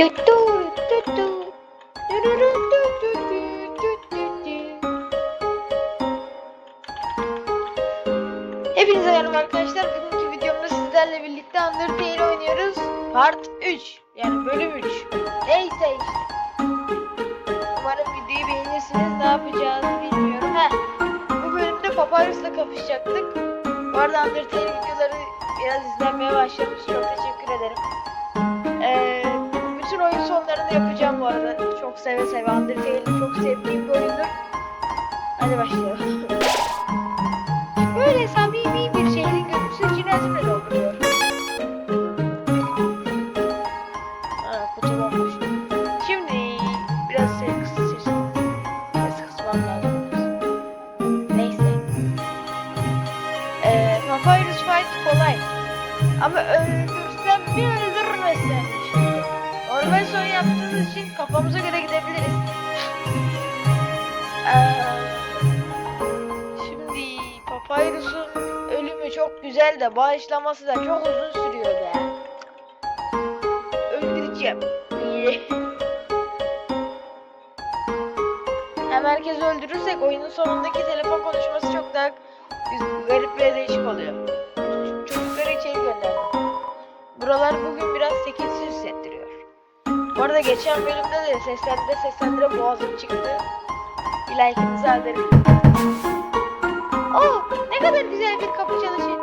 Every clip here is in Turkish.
Hepinize merhaba arkadaşlar. Bugünkü videomda sizlerle birlikte Undertale oynuyoruz. Part 3. Yani bölüm 3. Neyse işte. Umarım videoyu beğenirsiniz. Ne yapacağız bilmiyorum. Heh. Bu bölümde Papyrus'la kapışacaktık. Bu arada Undertale videoları biraz izlenmeye başlamış. Çok teşekkür ederim. Ee, bütün sonlarını yapacağım bu arada. Çok seve seve. Undertale'i çok sevdiğim bir oyundur. Hadi başlayalım. Böyle samimi bir şehrin görüntüsü cinazemle dolduruyor. Güzel de bağışlaması da çok uzun sürüyor be. Öldüreceğim. Hem herkesi öldürürsek oyunun sonundaki telefon konuşması çok daha garip ve değişik oluyor. Çocuklara içeri gönderdim. Buralar bugün biraz tekinsiz hissettiriyor. Bu arada geçen bölümde de seslendire seslendire boğazım çıktı. Bir like'ınızı alırım. Oh ne kadar güzel bir kapı çalışı.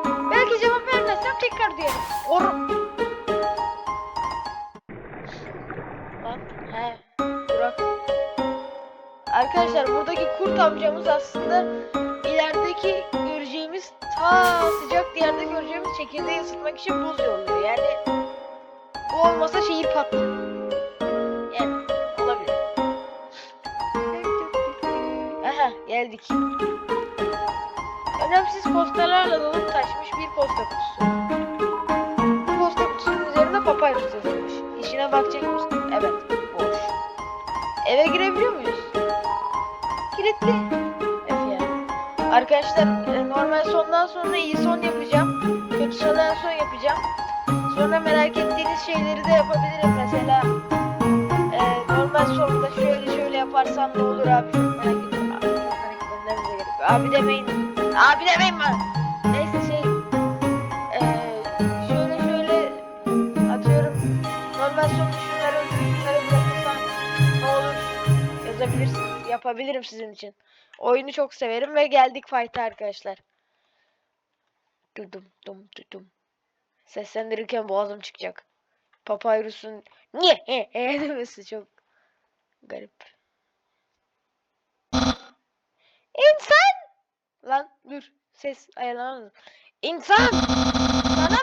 Belki cevap vermezsem tekrar duyarım. Orum. Lan he Burak. Arkadaşlar buradaki kurt amcamız aslında ilerideki göreceğimiz ta sıcak bir yerde göreceğimiz çekirdeği ısıtmak için buz yolluyor. Yani bu olmasa şehir patlıyor. Yani olabilir. Aha geldik. Önemsiz postalarla dolup taşmış bir posta kutusu. Bu posta kutusunun üzerinde papyrus yazılmış. İşine bakacak mısın? Evet, boş. Eve girebiliyor muyuz? Kilitli. Öf. Arkadaşlar e, normal sondan sonra iyi son yapacağım. Kötü sonu en son yapacağım. Sonra merak ettiğiniz şeyleri de yapabilirim. Mesela e, normal sonda şöyle şöyle yaparsan ne olur abi merak yok. Abi demeyin. Abi demeyin bana. Neyse şey. şöyle şöyle atıyorum. Normal son şunları şunları bırakırsan ne olur yazabilirsiniz. Yapabilirim sizin için. Oyunu çok severim ve geldik fight'a arkadaşlar. Dudum dum dudum. Seslendirirken boğazım çıkacak. Papyrus'un niye he he demesi çok garip. İnsan Lan dur. Ses ayarlamadım. İnsan! Sana,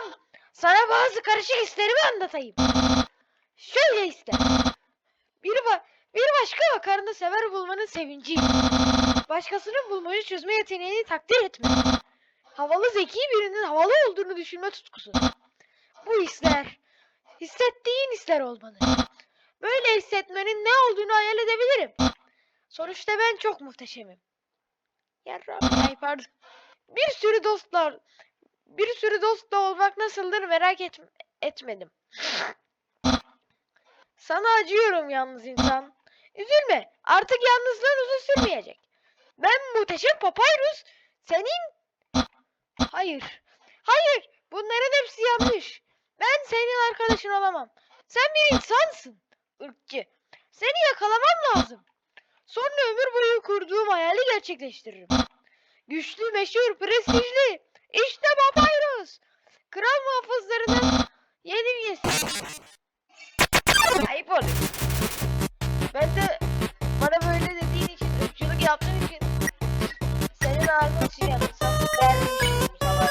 sana bazı karışık hislerimi anlatayım. Şöyle iste. Bir, ba bir başka vakarını sever bulmanın sevinci. Başkasının bulmayı çözme yeteneğini takdir etme. Havalı zeki birinin havalı olduğunu düşünme tutkusu. Bu hisler, hissettiğin hisler olmalı. Böyle hissetmenin ne olduğunu hayal edebilirim. Sonuçta ben çok muhteşemim. Yarrağım. Ay pardon. Bir sürü dostlar. Bir sürü dostla olmak nasıldır merak et, etmedim. Sana acıyorum yalnız insan. Üzülme. Artık yalnızlığın uzun sürmeyecek. Ben muhteşem Papyrus. Senin... Hayır. Hayır. Bunların hepsi yanlış. Ben senin arkadaşın olamam. Sen bir insansın. Irkçı. Seni yakalamam lazım. Sonra ömür boyu kurduğum hayali gerçekleştiririm. Güçlü, meşhur, prestijli. İşte Papyrus. Kral muhafızlarının yeni üyesi. Ayıp olur. Ben de bana böyle dediğin için, ırkçılık yaptığın için senin ağzını sıçacağım. Sen dermişim savaş.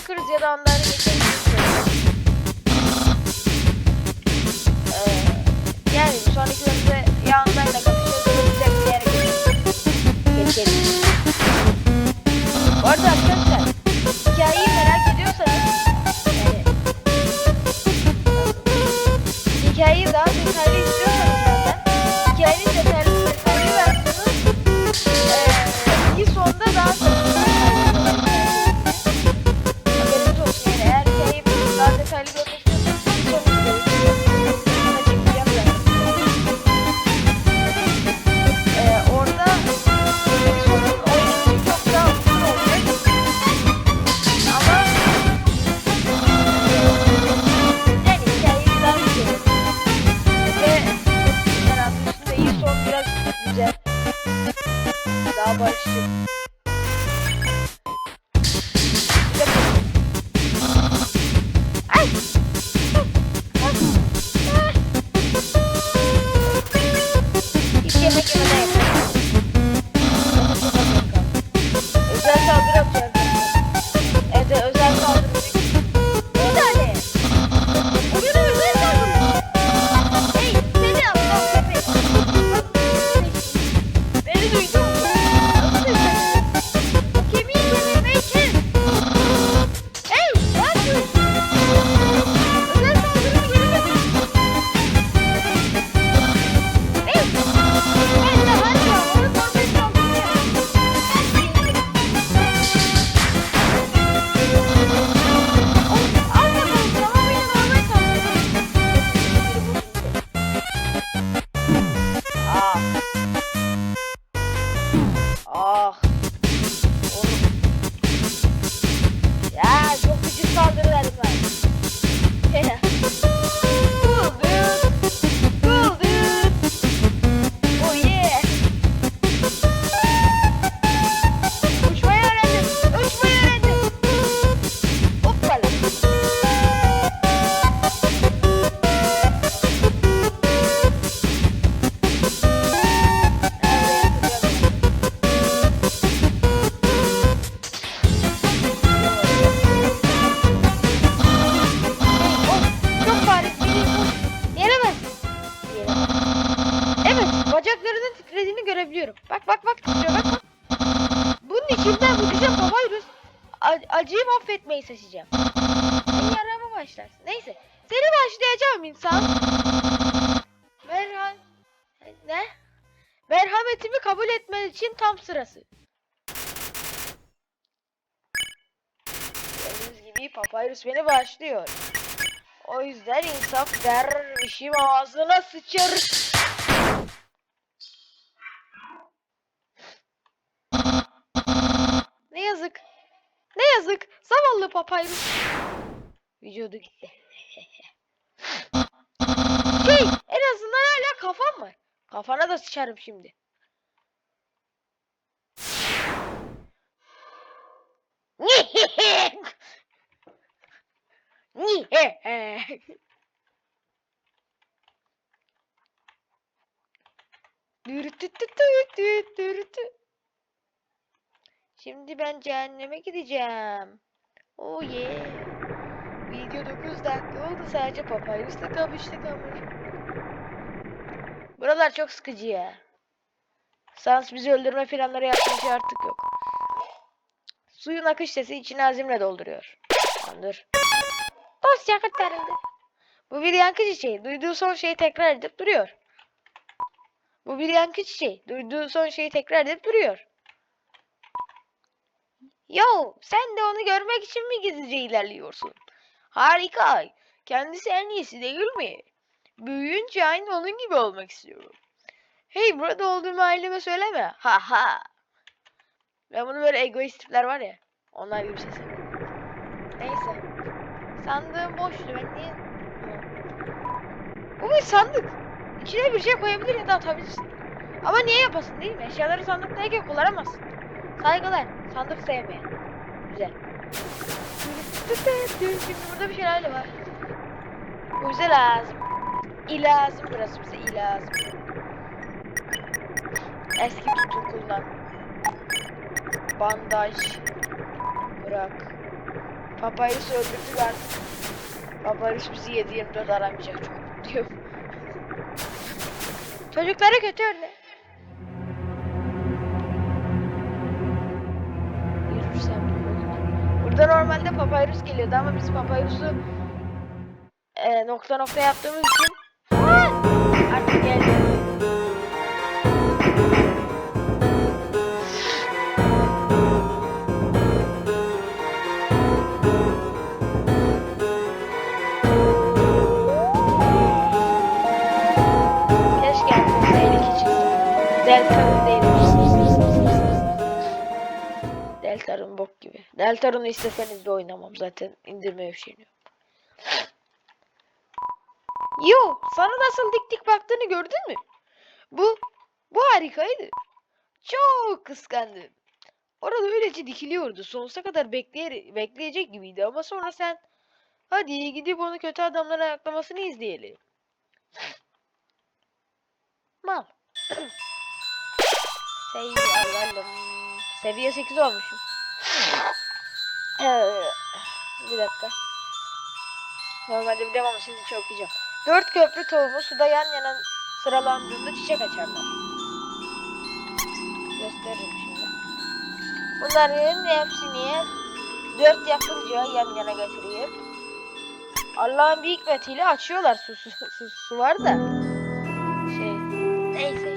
bırakırız ya da Andayla geçeriz. Ee, yani sonraki bölümde ya Andayla kapışırız geçeriz. Bu arada arkadaşlar seçeceğim. Beni arama başlarsın. Neyse. Seni başlayacağım insan. Merham... Ne? Merhametimi kabul etmen için tam sırası. Gördüğünüz gibi Papyrus beni başlıyor. O yüzden insaf dervişim ağzına sıçar. Ne yazık. Ne yazık. Zavallı Papyrus. Vücudu gitti. şey en azından hala kafam var. Kafana da sıçarım şimdi. Şimdi ben cehenneme gideceğim. Oh yeah. Video 9 dakika oldu sadece papyrusla kapıştık ama. Buralar çok sıkıcı ya. Sans bizi öldürme planları yapmış artık yok. Suyun akış sesi içini azimle dolduruyor. Tamamdır. Dosya kurtarıldı. Bu bir yankı çiçeği. Duyduğu son şeyi tekrar edip duruyor. Bu bir yankı çiçeği. Duyduğu son şeyi tekrar edip duruyor. Yo, sen de onu görmek için mi gizlice ilerliyorsun? Harika. Kendisi en iyisi değil mi? Büyüyünce aynı onun gibi olmak istiyorum. Hey burada olduğumu aileme söyleme. Ha ha. Ben bunu böyle egoist tipler var ya. Onlar gibi sesim. Neyse. Sandığım boştu. Ben niye... Bu bir sandık. İçine bir şey koyabilir ya da atabilirsin. Ama niye yapasın değil mi? Eşyaları sandıktayken kullanamazsın. Saygılar. Sandık sevmeyen. Güzel. Şimdi burada bir şeyler var. Bu bize lazım. İlazım burası bize ilazım. Eski tutu kullan. Bandaj. Bırak. Papyrus öldürdük artık. Papyrus bizi 7-24 aramayacak. Çok mutluyum. Çocuklara kötü örnek. Burada normalde Papyrus geliyordu ama biz Papyrus'u e, nokta nokta yaptığımız için artık geldi. Deltarun'u isteseniz de oynamam zaten. indirme üşeniyor. Yo, sana nasıl dik dik baktığını gördün mü? Bu, bu harikaydı. Çok kıskandım. Orada öylece dikiliyordu. Sonsuza kadar bekleye bekleyecek gibiydi ama sonra sen hadi gidip onu kötü adamlara ayaklamasını izleyelim. Mal. Seviye 8 olmuşum. Ee, bir dakika. Normalde biliyorum ama şimdi çok okuyacağım. Dört köprü tohumu suda yan yana sıralandığında çiçek açarlar. Gösteririm şimdi. Bunların hepsini dört yapınca yan yana getireyim. Allah'ın bir hikmetiyle açıyorlar su, su, su, su var da. Şey, neyse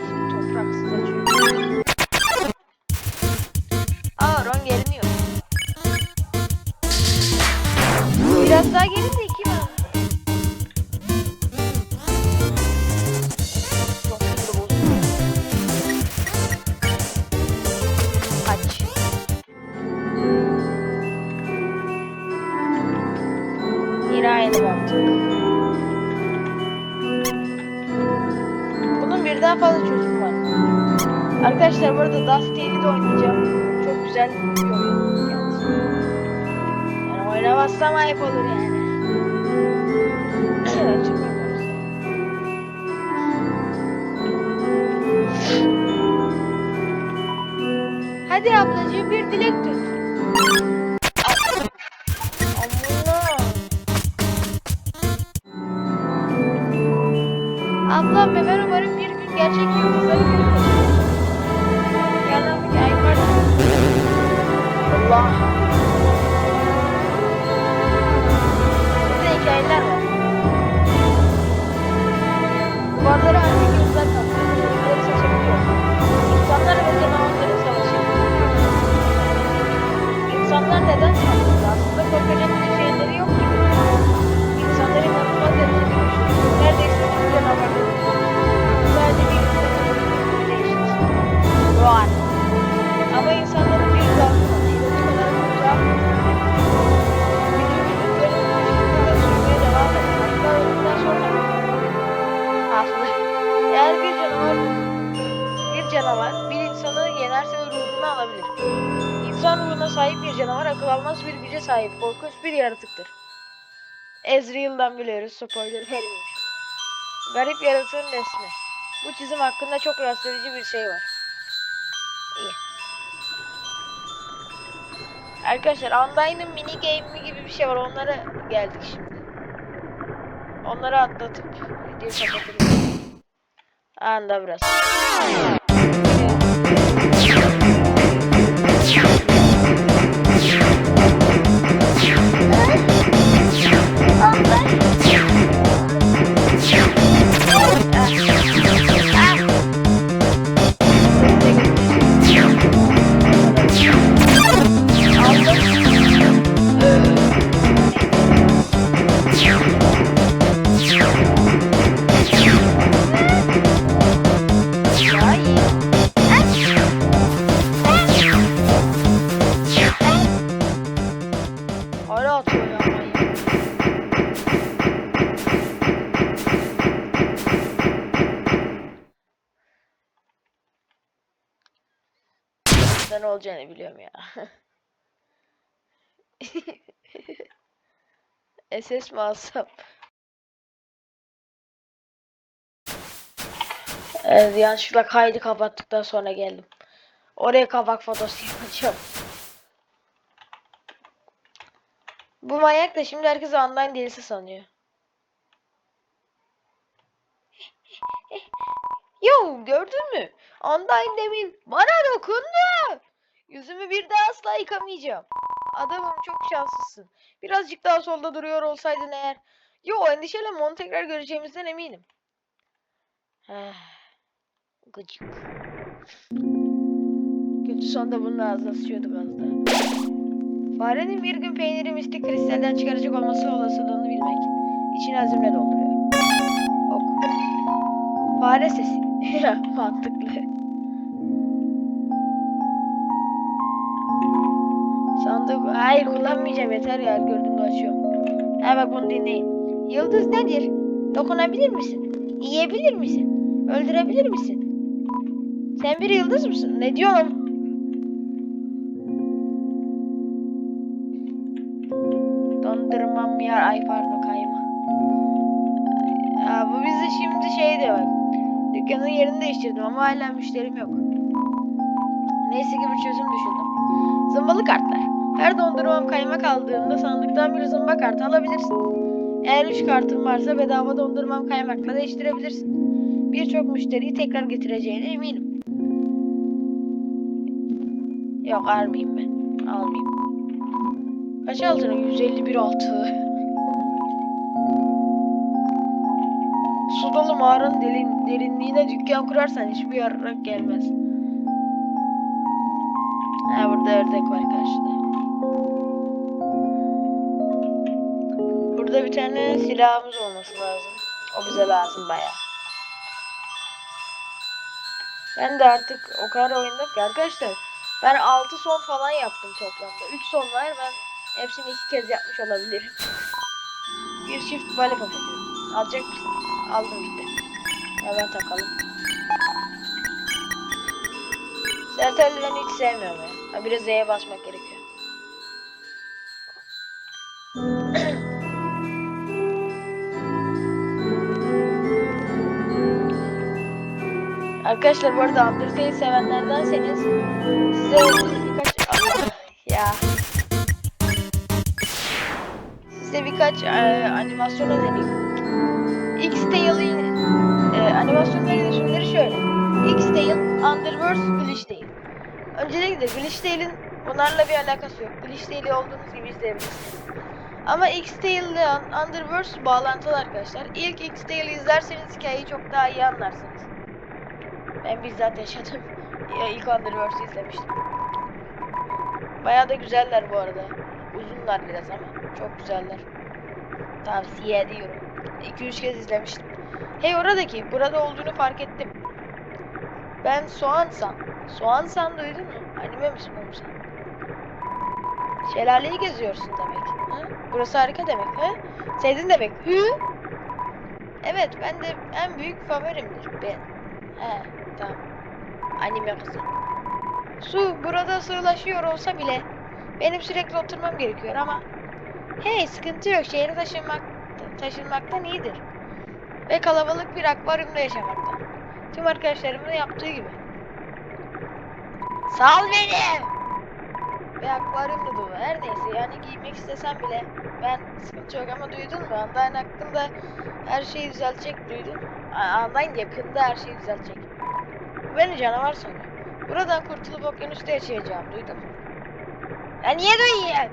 Hadi ablacığım bir dilek tut. Eder. Hatta ölümden sonra haklı. Eğer bir canavar bir canavar bir insanı yenerse ruhunu alabilir. İnsan ruhuna sahip bir canavar akıl almaz bir güce sahip korkunç bir yaratıktır. Ezreal'dan biliyoruz. Spoiler şimdi. Garip yaratığın resmi. Bu çizim hakkında çok edici bir şey var. İyi. Arkadaşlar Undyne'ın mini game'i gibi bir şey var. Onlara geldik şimdi. Onları atlatıp videoyu kapatırız. Anda biraz. Ben ne olacağını biliyorum ya. SS mi alsam? Evet yanlışlıkla kaydı kapattıktan sonra geldim. Oraya kabak fotosu yapacağım. Bu manyak da şimdi herkes online delisi sanıyor. Yo gördün mü? Online demin bana dokundu. Yüzümü bir daha asla yıkamayacağım. Adamım çok şanslısın. Birazcık daha solda duruyor olsaydın eğer. Yo endişelenme onu tekrar göreceğimizden eminim. Eh, Gıcık. Kötü sonda bunun ağzına sıçıyorduk az daha. Farenin bir gün peyniri mistik kristalden çıkaracak olması olasılığını bilmek. İçini azimle dolduruyor. Ok. Fare sesi. Mantıklı. Sandık. Hayır kullanmayacağım yeter ya gördüğümde açıyorum. Ha bak bunu dinleyin. Yıldız nedir? Dokunabilir misin? Yiyebilir misin? Öldürebilir misin? Sen bir yıldız mısın? Ne diyorum? Dükkanın yerini değiştirdim ama hala müşterim yok. Neyse ki bir çözüm düşündüm. Zımbalı kartlar. Her dondurmam kaymak aldığımda sandıktan bir zımba kartı alabilirsin. Eğer 3 kartın varsa bedava dondurmam kaymakla değiştirebilirsin. Birçok müşteriyi tekrar getireceğine eminim. Yok almayayım ben. Almayayım. Kaç altını? 151 altı. Mağaranın derin, derinliğine dükkan kurarsan hiçbir yarrak gelmez. Ha burada ördek var karşıda. Burada bir tane silahımız olması lazım. O bize lazım baya. Ben de artık o kadar oyunda ki arkadaşlar ben 6 son falan yaptım toplamda. 3 son var ben hepsini iki kez yapmış olabilirim. Bir çift bale papatya. Alacak mısın? Aldım işte. Hemen takalım. Sertelli hiç sevmiyorum ya. Ha, biraz Z'ye basmak gerekiyor. Arkadaşlar bu arada Undertale sevenlerdenseniz size birkaç Allah ya size birkaç e, animasyon önereyim. X-Tale'in e, animasyonları isimleri şöyle. X-Tale, Underverse, Glitch Öncelikle Glitch bunlarla bir alakası yok. Glitch olduğunuz gibi izleyebilirsiniz. Ama X-Tale ile Underverse bağlantılı arkadaşlar. İlk X-Tale izlerseniz hikayeyi çok daha iyi anlarsınız. Ben bizzat yaşadım. Ya ilk Underverse'ü izlemiştim. Bayağı da güzeller bu arada. Uzunlar biraz ama çok güzeller. Tavsiye ediyorum. 2-3 kez izlemiştim. Hey oradaki, burada olduğunu fark ettim. Ben Soğansan. Soğansan duydun mu? Anime misin oğlum sen? Şelaleyi geziyorsun demek. Hı? Burası harika demek. Hı? Sevdin demek. Hı? Evet ben de en büyük favorimdir. Ben. He tamam. Anime kızı. Su burada sığlaşıyor olsa bile benim sürekli oturmam gerekiyor ama hey sıkıntı yok şehre taşınmak taşınmaktan iyidir. Ve kalabalık bir akvaryumda yaşamaktan. Tüm arkadaşlarımın yaptığı gibi. Sal beni! Ve akvaryum da dolu. Her neyse yani giymek istesem bile ben sıkıntı yok ama duydun mu? Undyne hakkında her şeyi düzeltecek duydun mu? A- Undyne yakında her şeyi düzeltecek. Beni canavar sanıyor. Buradan kurtulup okyanusta yaşayacağım duydun mu? Ya niye duyayım?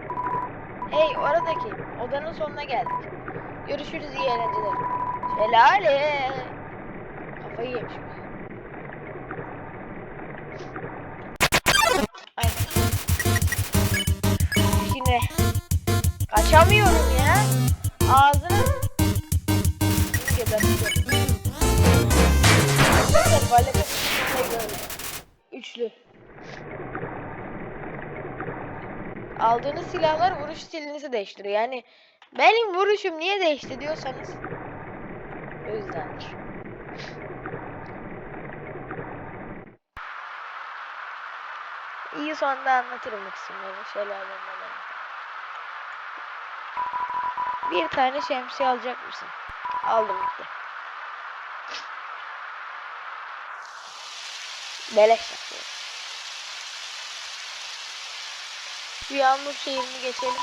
Hey oradaki odanın sonuna geldik. Görüşürüz iyi eğlenceler. Şelale. Kafayı yemiş. Şimdi kaçamıyorum ya. Ağzını gebertiyorum. Üçlü. Aldığınız silahlar vuruş stilinizi değiştiriyor. Yani benim vuruşum niye değişti diyorsanız o yüzdendir. İyi sonunda anlatırım bu kısımları. Şelalelerden. Bir tane şemsiye alacak mısın? Aldım gitti. Beleş yapıyor. Şu yağmur şehrini geçelim.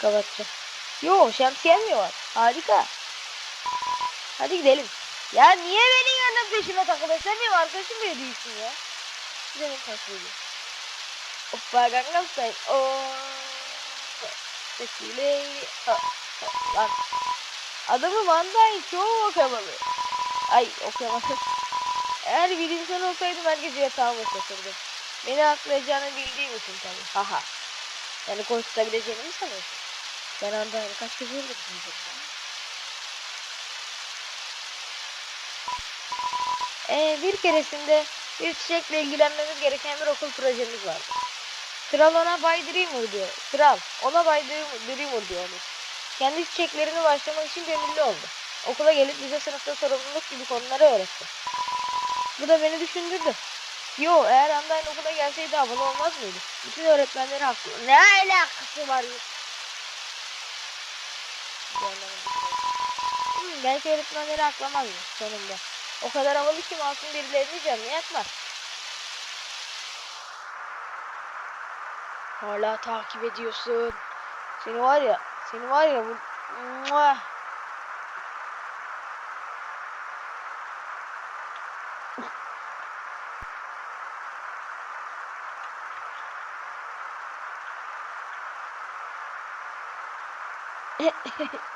Kapatacağım. Yo şemsiyen mi var? Harika. Hadi gidelim. Ya niye benim yanımda peşime takılıyorsun? Sen benim arkadaşım bile değilsin ya. Takip ediyorum. Hoppa Gangnam Style. Oo. Teşekkürler. Ha, ha, Lan. Adamı Van Dyne çok havalı. Ay okuyamadım. Eğer bir insan olsaydım herkes yatağıma şaşırdım. Beni aklayacağını bildiğim için tabii. Haha. Yani konuşabileceğini mi sanıyorsun? Ben Anday'ı kaç kez öldürdüm. Ee, bir keresinde bir çiçekle ilgilenmemiz gereken bir okul projemiz vardı. Kral ona Bay Dreamer diyor. Kral ona Bay Dreamer, Dreamer diyor onu. Kendi çiçeklerini başlamak için gönüllü oldu. Okula gelip bize sınıfta sorumluluk gibi konuları öğretti. Bu da beni düşündürdü. Yo eğer Undyne okula gelseydi havalı olmaz mıydı? Bütün öğretmenleri haklı. Ne alakası var? Belki öğretmenleri aklamaz mı sonunda? O kadar havalı ki masum birilerini canını yakmaz. Hala takip ediyorsun. Seni var ya, seni var ya bu... Mua!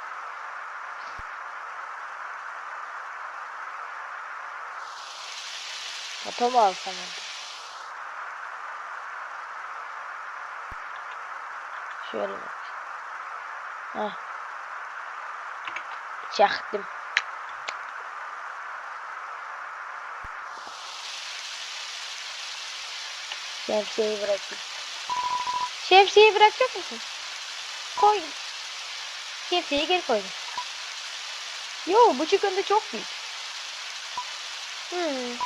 Kapa mı? Şöyle bak. Heh. Çaktım. Şemsiyeyi bırakayım. Şemsiyeyi bırakacak mısın? Koy. Şemsiyeyi geri koy. Yo bu çıkıntı çok büyük. Hmm.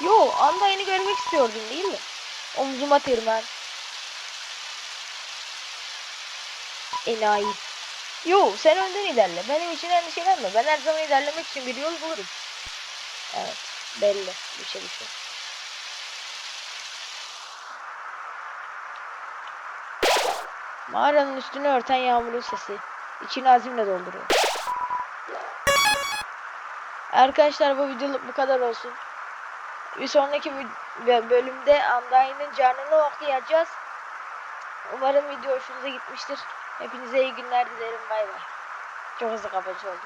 Yo Andayını görmek istiyordun değil mi? Omzuma tırman. Enayi. Yo sen önden ilerle. Benim için endişelenme. Ben her zaman ilerlemek için bir yol bulurum. Evet belli. Bir şey bir şey. Mağaranın üstünü örten yağmurun sesi. İçini azimle dolduruyor. Arkadaşlar bu videoluk bu kadar olsun. Bir sonraki bölümde Undyne'ın canını okuyacağız. Umarım video hoşunuza gitmiştir. Hepinize iyi günler dilerim. Bay bay. Çok hızlı kapatı oldum.